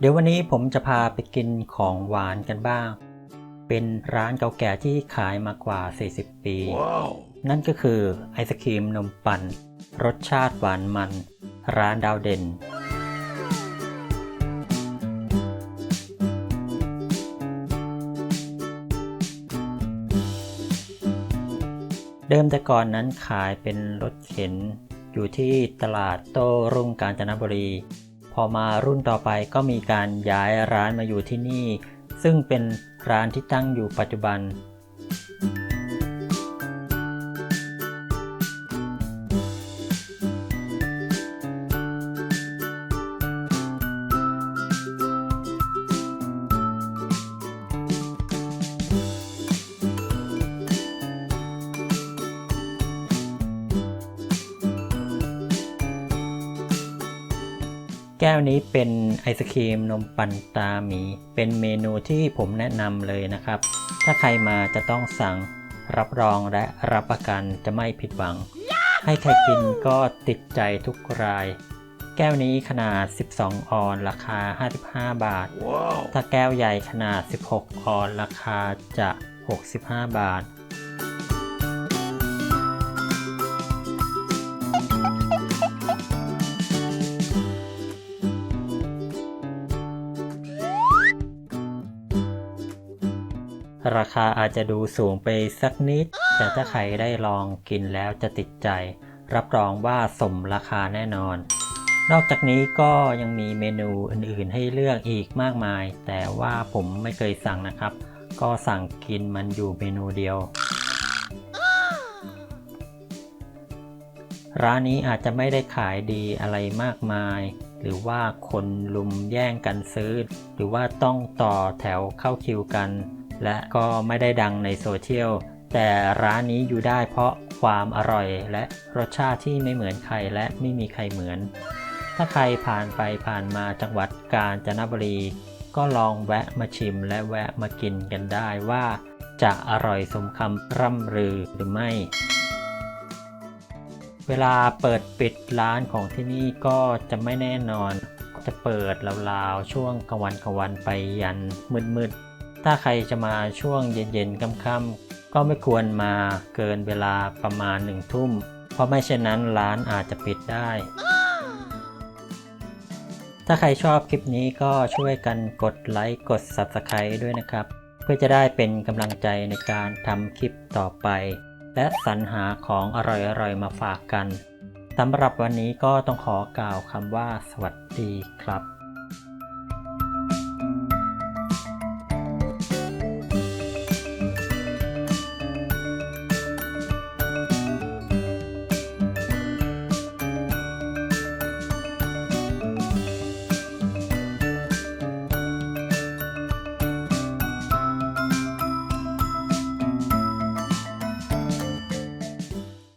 เดี๋ยววันนี้ผมจะพาไปกินของหวานกันบ้าง เป็นร้านเก่าแก่ที่ขายมากว่า 40 ปี Wow. นั่นก็คือไอศครีมนมปั่นรสชาติหวานมัน ร้านดาวเด่น เดิมแต่ก่อนนั้นขายเป็นรถเข็นอยู่ที่ตลาดโต้รุ่งกาญจนบุรีพ อมารุ่นต่อไปก็มีการย้ายร้านมาอยู่ที่นี่ ซึ่งเป็นร้านที่ตั้งอยู่ปัจจุบัน แก้วนี้เป็นไอศครีมนมปั่นตาหมี เป็นเมนูที่ผมแนะนำเลยนะครับ ถ้าใครมาจะต้องสั่งรับรองและรับประกันจะไม่ผิดหวัง ให้ใครกินก็ติดใจทุกราย แก้วนี้ขนาด 12 ออนราคา 55 บาท Wow. ถ้าแก้วใหญ่ขนาด 16 ออนราคาจะ 65 บาท ราคาอาจจะดูสูงไปสักนิด แต่ถ้าใครได้ลองกินแล้วจะติดใจ รับรองว่าสมราคาแน่นอน นอกจากนี้ก็ยังมีเมนูอื่นๆ ให้เลือกอีกมากมาย แต่ว่าผมไม่เคยสั่งนะครับ ก็สั่งกินมันอยู่เมนูเดียว ร้านนี้อาจจะไม่ได้ขายดีอะไรมากมายหรือว่าคนลุมแย่งกันซื้อ หรือว่าต้องต่อแถวเข้าคิวกัน และก็ไม่ได้ดังในโซเชียลแต่ร้านนี้อยู่ได้เพราะความอร่อยและรสชาติที่ไม่เหมือนใครและไม่มีใครเหมือน ถ้าใครผ่านไปผ่านมาจังหวัดกาญจนบุรี ก็ลองแวะมาชิมและแวะมากินกันได้ว่า จะอร่อยสมคำร่ำลือหรือไม่ เวลาเปิดปิดร้านของที่นี่ก็จะไม่แน่นอน จะเปิดราวๆช่วงกลางวันกลางวันไปยันมืดๆ ถ้าใครจะมาช่วงเย็นๆค่ำๆก็ไม่ควรมาเกินเวลาประมาณหนึ่งทุ่ม เพราะไม่เช่นนั้นร้านอาจจะปิดได้ ถ้าใครชอบคลิปนี้ก็ช่วยกันกดไลค์กด Subscribe ด้วยนะครับ เพื่อจะได้เป็นกำลังใจในการทำคลิปต่อไป และสรรหาของอร่อยๆ มาฝากกันสำหรับวันนี้ก็ต้องขอกล่าวคำว่าสวัสดีครับ